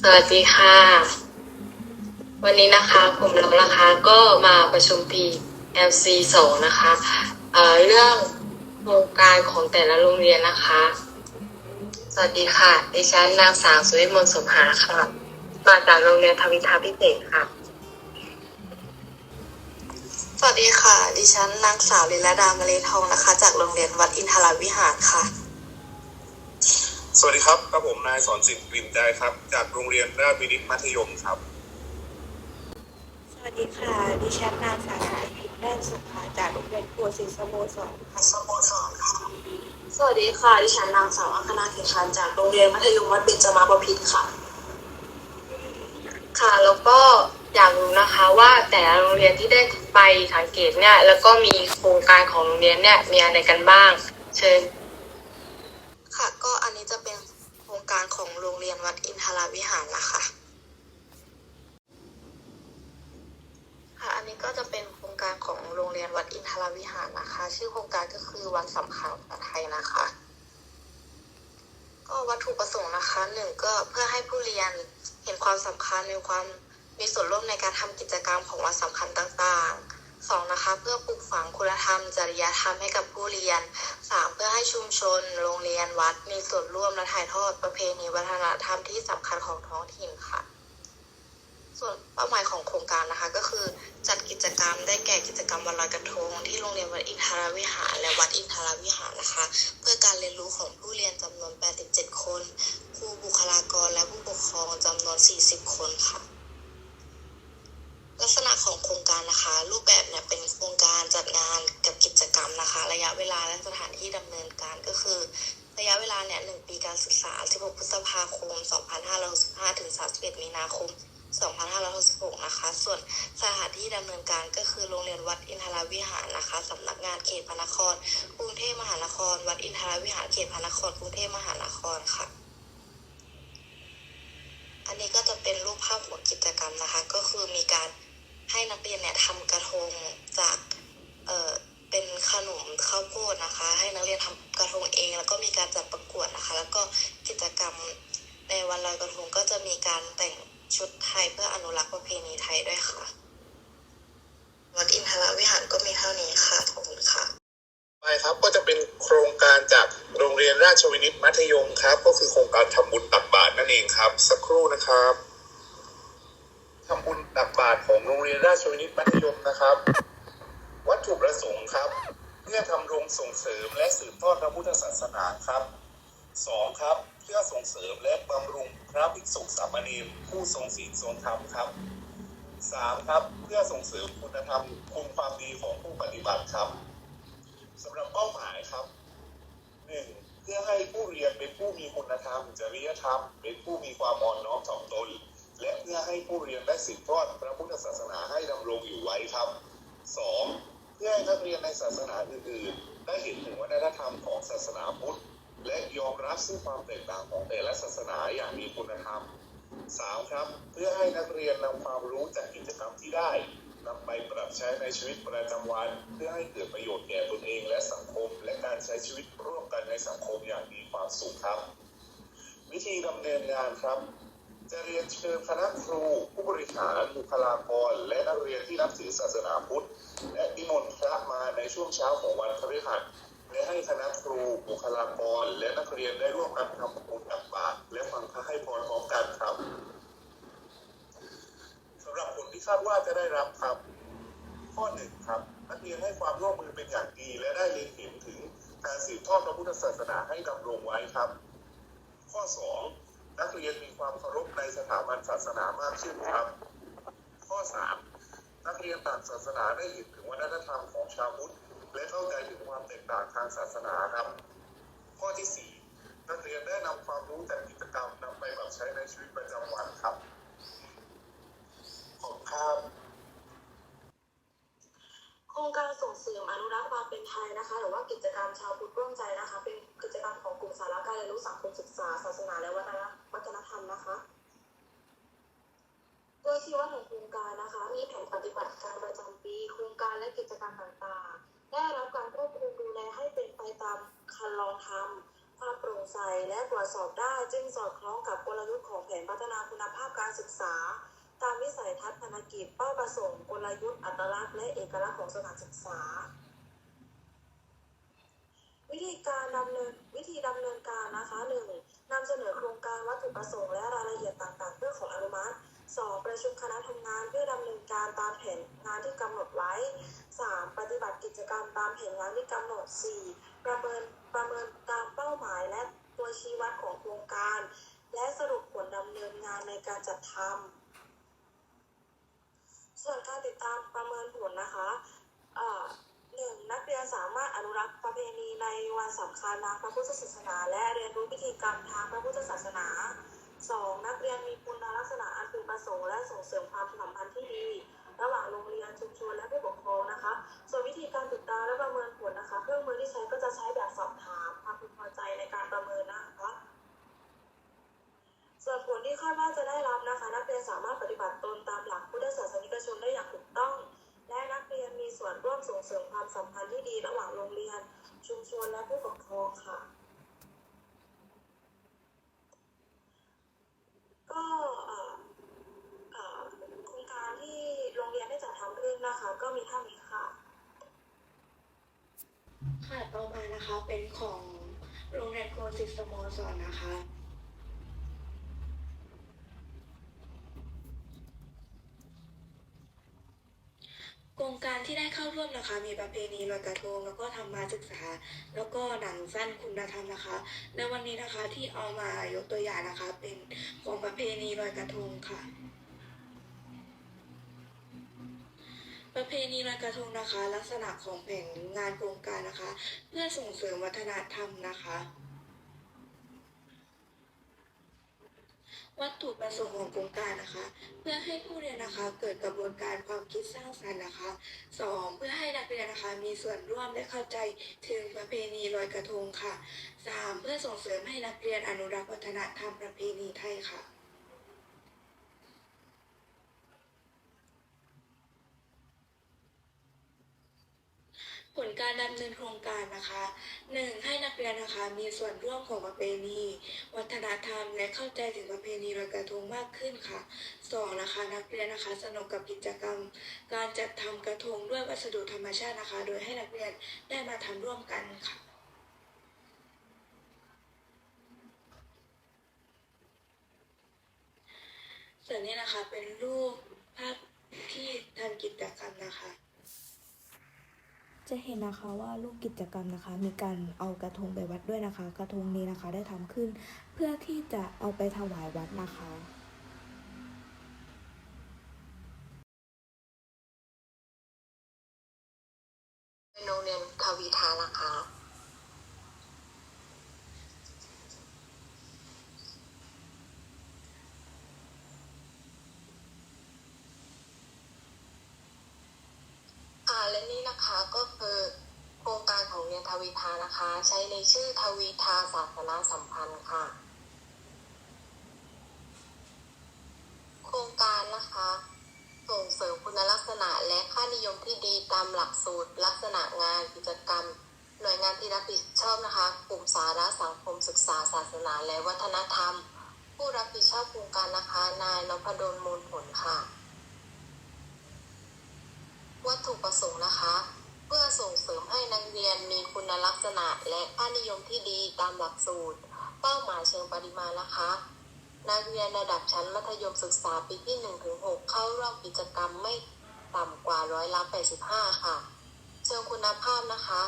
สวัสดีค่ะ วันนี้นะคะกลุ่มเรานะคะก็มาประชุมปี LC 2นะคะเอ่อเรื่องโครงการของแต่ละโรงเรียนนะคะ สวัสดีค่ะ ดิฉันนางสาวสุวิมลสมหาค่ะ มาจากโรงเรียนทวิทาพิเศษค่ะ สวัสดีค่ะ ดิฉันนางสาวลิลดามะเลทองนะคะ จากโรงเรียนวัดอินทราวิหารค่ะ สวัสดีครับกับผมนายสอนสิทธิ์กลิ่นใจครับ จากโรงเรียนราชวินิตมัธยมครับ สวัสดีค่ะ ดิฉันนางสาวนาทิพย์แน่นสุขค่ะจากโรงเรียนครัวศรีสโมสรค่ะสโมสรค่ะสวัสดีค่ะ ดิฉันนางสาวอังคณาเขตคันจากโรงเรียนมัธยมวัดเบญจมาบพิตรค่ะ ค่ะ แล้วก็อยากรู้นะคะว่าแต่ละโรงเรียนที่ได้ไปสังเกตเนี่ยแล้วก็มีโครงการของโรงเรียนเนี่ยมีอะไรกันบ้าง เชิญค่ะก็อั นนี้จะเป็นโครงการของโรงเรียนวัดอินทราวิหารนะคะค่ะอันนี้ก็จะเป็นโครงการของโรงเรียนวัดอินทราวิหารนะคะ ชื่อโครงการก็คือวันสำคัญของไทยนะคะ ก็วัตถุประสงค์นะคะหนึ่งก็เพื่อให้ผู้เรียนเห็นความสำคัญมีความมีส่วนร่วมในการทำกิจกรรมของวันสำคัญต่างๆ เพื่อปลูกฝังคุณธรรม จริยธรรมให้กับผู้เรียนสามเพื่อให้ชุมชน โรงเรียนวัด มีส่วนร่วมและถ่ายทอดประเพณีวัฒนธรรมที่สำคัญของท้องถิ่นค่ะ ส่วนเป้าหมายของโครงการนะคะ ก็คือจัดกิจกรรมได้แก่กิจกรรมวันลอยกระทง ที่โรงเรียนวัดอินทราวิหาร และวัดอินทราวิหารนะคะ เพื่อการเรียนรู้ของผู้เรียนจำนวน87คน ครูบุคลากรและผู้ปกครองจำนวน 40 คนค่ะ ลักษณะของโครงการนะคะ รู ปแบบเนี่ยเป็นโครงการจัดงานกับกิจกรรมนะคะ ระยะเวลาและสถานที่ดำเนินการก็คือ ระยะเวลาเนี่ย1ปีการศึกษา 16 พฤษภาคม 2565 ถึง 31 มีนาคม 2566 นะคะ ส่วนสถานที่ดำเนินการก็คือโรงเรียนวัดอินทราวิหารนะคะสำนักงานเขตพระนคร กรุงเทพมหานคร วัดอินทราวิหารเขตพระนคร กรุงเทพมหานครค่ะอันนี้ก็จะเป็นรูปภาพของกิจกรรมนะคะ ก็คือมีการ ให้นักเรียนเนี่ยทำกระทงจากเอ่อเป็นขนมข้าวโพดนะคะ ให้นักเรียนทำกระทงเอง แล้วก็มีการจัดประกวดนะคะ แล้วก็กิจกรรมในวันลอยกระทงก็จะมีการแต่งชุดไทยเพื่ออนุรักษ์ประเพณีไทยด้วยค่ะวัดอินทรวิหารก็มีเท่านี้ค่ะขอบคุณค่ะไปครับก็จะเป็นโครงการจากโรงเรียนราชวินิตมัธยมครับ ก็คือโครงการทำบุญตักบาตรนั่นเองครับ สักครู่นะครับ ทำบุญตักบาตรของโรงเรียนราชวินิตมัธยมนะครับ วัตถุประสงค์ครับ เพื่อทำรงส่งเสริมและสืบทอดพระพุทธศาสนาครับสองครับ เพื่อส่งเสริมและบำรุงพระภิกษุสามเณรผู้ทรงศีลทรงธรรมครับสามครับเพื่อส่งเสริมคุณธรรมคุณความดีของผู้ปฏิบัติครับสำหรับเป้าหมายครับหนึ่งเพื่อให้ผู้เรียนเป็นผู้มีคุณธรรมจริยธรรม เป็นผู้มีความมอนน้อมถ่อมตน และเพื่อให้ผู้เรียนได้สืบทอดพระพุทธศาสนาให้ดำรงอยู่ไว้ครับสองเพื่อให้นักเรียนในศาสนาอื่นๆ ได้เห็นถึงวัฒนธรรมของศาสนาพุทธ และยอมรับซึ่งความแตกต่างของแต่ละศาสนาอย่างมีคุณธรรมสามครับ เพื่อให้นักเรียนนำความรู้จากกิจกรรมที่ได้นำไปปรับใช้ในชีวิตประจำวัน เพื่อให้เกิดประโยชน์แก่ตนเองและสังคม และการใช้ชีวิตร่วมกันในสังคมอย่างมีความสุขครับ วิธีดำเนินงานครับ จะเรียนเชิญคณะครู ผู้บริหารบุคลากร และนักเรียนที่นับถือศาสนาพุทธ และนิมนต์พระมาในช่วงเช้าของวันพฤหัสและให้คณะครูบุคลากร และนักเรียนได้ร่วมกันทำบุญตักบาตรและฟังพระให้พรพร้อมกันครับสำหรับผลที่คาดว่าจะได้รับครับ ข้อหนึ่งครับ นักเรียนให้ความร่วมมือเป็นอย่างดี และได้เรียนเห็นถึงการสืบทอดพระพุทธศาสนาให้ดำรงไว้ครับ ข้อ2 นักเรียนมีความเคารพในสถาบันศาสนามากขึ้นครับ ข้อ 3 นักเรียนต่างศาสนาได้เห็นถึงวัฒนธรรมของชาวพุทธและเข้าใจถึงความแตกต่างทางศาสนาครับ ข้อที่ 4 นักเรียนได้นำความรู้จากกิจกรรมนำไปปรับใช้ในชีวิตประจำวันครับขอบคุณครับโครงการส่งเสริมอนุรักษ์ความเป็นไทยนะคะ หรือว่ากิจกรรมชาวพุทธร่วมใจนะคะ เป็นกิจกรรมของกลุ่มสาระการเรียนรู้สังคมศึกษา ศาสนาและวัฒนธรรม นะคะ โดยที่ว่าของโครงการนะคะ มีแผนปฏิบัติการประจำปี โครงการและกิจกรรมต่างๆ ได้รับการควบคุมดูแลให้เป็นไปตามคันลองธรรมคความโปร่งใสและตรวจสอบได้จึงสอดคล้องกับกลยุทธ์ของแผนพัฒนาคุณภาพการศึกษา ตามวิสัยทัศน์ภารกิจเป้าประสงค์กลยุทธ์อัตลักษณ์และเอกลักษณ์ของสถานศึกษาวิธีการดำเนินวิธีดำเนินการนะคะหนึ่ง วัตถุประสงค์และรายละเอียดต่างๆ เพื่อขออนุมัติสองประชุมคณะทำงานเพื่อดำเนินการตามแผนงานที่กำหนดไว้สามปฏิบัติกิจกรรมตามแผนงานที่กำหนดสี่ประเมินประเมินตามเป้าหมายและตัวชี้วัดของโครงการ และสรุปผลดำเนินงานในการจัดทำส่วนการติดตามประเมินผลนะคะ นักเรียนสามารถอนุรักษ์ประเพณีในวันสำคัญทางพระพุทธศาสนาและเรียนรู้พิธีกรรมทางพระพุทธศาสนาสองนักเรียนมีคุณลักษณะอันพึงประสงค์และส่งเสริมความสัมพันธ์ที่ดี ระหว่างโรงเรียนชุมชนและผู้ปกครองนะคะ ส่วนวิธีการติดตามและประเมินผลนะคะ เครื่องมือที่ใช้ก็จะใช้แบบสอบถามความพึงพอใจในการประเมินนะคะส่วนผลที่คาดว่าจะได้รับนะคะ นักเรียนสามารถปฏิบัติตนตามหลัก เสริมความสัมพันธ์ที่ดีระหว่างโรงเรียน ชุมชนและผู้ปกครองค่ะ ก็โครงการที่โรงเรียนได้จัดทำขึ้นนะคะ ก็มีเท่านี้ค่ะ ค่ะต่อมานะคะเป็นของโรงเรียนโคสิสโมสรนะคะ โครงการที่ได้เข้าร่วม นะคะ มีประเพณีลอยกระทงแล้วก็ธรรมาศึกษา แล้วก็หนังสั้นคุณธรรมนะคะ ในวันนี้นะคะที่เอามายกตัวอย่างนะคะ เป็นของประเพณีลอยกระทงค่ะ ประเพณีลอยกระทงนะคะ ลักษณะของแผนงานโครงการนะคะ เพื่อส่งเสริมวัฒนธรรมนะคะ วัตถุประสงค์ของโครงการนะคะ เพื่อให้ผู้เรียนนะคะเกิดกระบวนการความคิดสร้างสรรค์นะคะสองเพื่อให้นักเรียนนะคะมีส่วนร่วมและเข้าใจถึงประเพณีลอยกระทงค่ะสามเพื่อส่งเสริมให้นักเรียนอนุรักษ์วัฒนธรรมประเพณีไทยค่ะ ผลการดำเนินโครงการนะคะหนึ่งให้นักเรียนนะคะมีส่วนร่วมของประเพณี วัฒนธรรม และเข้าใจถึงประเพณีลอยกระทงมากขึ้นค่ะสองนะคะนักเรียนนะคะสนุกกับกิจกรรม การจัดทำกระทงด้วยวัสดุธรรมชาตินะคะ โดยให้นักเรียนได้มาทำร่วมกันค่ะส่วนนี้นะคะเป็นรูปภาพที่ทำกิจกรรมนะคะ จะเห็นนะคะว่ารูปกิจกรรมนะคะ มีการเอากระทงไปวัดด้วยนะคะ กระทงนี้นะคะได้ทำขึ้น เพื่อที่จะเอาไปถวายวัดนะคะเป็นโรงเรียนทวีทานะคะอ่าและนี่นะคะ วีทานะคะ ใช้ในชื่อทวีทาศาสนาสัมพันธ์ค่ะ โครงการนะคะ ส่งเสริมคุณลักษณะและค่านิยมที่ดีตามหลักสูตร ลักษณะงานกิจกรรม หน่วยงานที่รับผิดชอบนะคะ กลุ่มสาระสังคมศึกษาศาสนาและวัฒนธรรม ผู้รับผิดชอบโครงการนะคะ นายนพดลมูลผลค่ะ วัตถุประสงค์นะคะ พื่อส่งเสริมให้นักเรียนมีคุณลักษณะและค่านิยมที่ดีตามหลักสูตร เป้าหมายเชิงปริมาณนะคะ นักเรียนระดับชั้นมัธยมศึกษาปีที่ 1-6 เข้าร่วมกิจกรรมไม่ต่ำกว่าร้อยละ85 ค่ะ เชิงคุณภาพนะคะ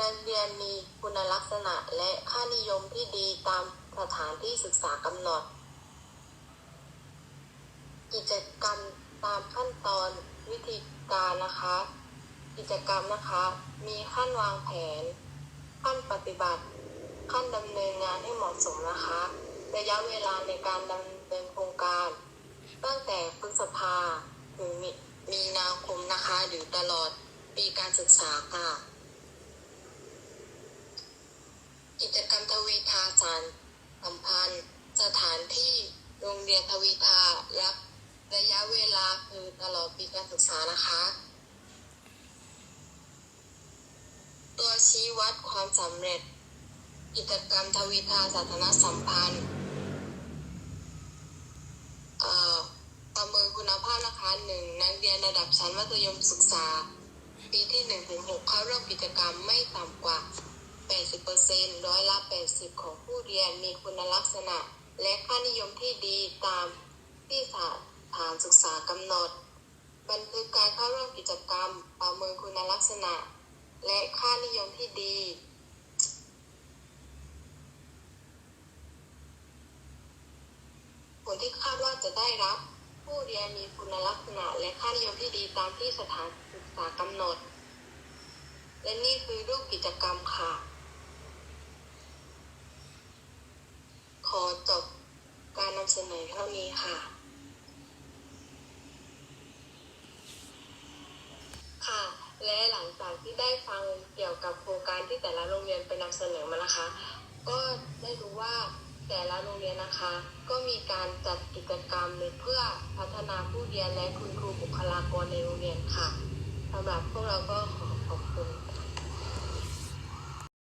นักเรียนมีคุณลักษณะและค่านิยมที่ดีตามสถานที่ศึกษากำหนด กิจกรรมตามขั้นตอนวิธีการนะคะ กิจกรรมนะคะ มีขั้นวางแผน ขั้นปฏิบัติ ขั้นดำเนินงานให้เหมาะสมนะคะ ระยะเวลาในการดำเนินโครงการ ตั้งแต่พฤษภาถึงมีมีนาคมนะคะ หรือตลอดปีการศึกษาค่ะ กิจกรรมทวีทาสารสัมพันธ์ สถานที่โรงเรียนทวีทารับระยะเวลาคือตลอดปีการศึกษานะคะ ตัวชี้วัดความสำเร็จ กิจกรรมทวีทาสาธารณสัมพันธ์ประเมินคุณภาพนะคะหนึ่งนักเรียนระดับชั้นมัธยมศึกษา ปีที่หนึ่งถึงหกเข้าร่วมกิจกรรมไม่ต่ำกว่า 80%ร้อยละ 80 ของผู้เรียนมีคุณลักษณะ และค่านิยมที่ดีตามที่สถานศึกษากำหนด บันทึกการเข้าร่วมกิจกรรม ประเมินคุณลักษณะ และค่านิยมที่ดีผลที่คาดว่าจะได้รับ ผู้เรียนมีคุณลักษณะและค่านิยมที่ดีตามที่สถานศึกษากำหนด และนี่คือรูปกิจกรรมค่ะ ขอจบการนำเสนอเท่านี้ค่ะ ค่ะ และหลังจากที่ได้ฟังเกี่ยวกับโครงการที่แต่ละโรงเรียนไปนำเสนอมานะคะ ก็ได้รู้ว่าแต่ละโรงเรียนนะคะ ก็มีการจัดกิจกรรมเพื่อพัฒนาผู้เรียนและคุณครูบุคลากรในโรงเรียนค่ะสำหรับพวกเราก็ขอขอบคุณ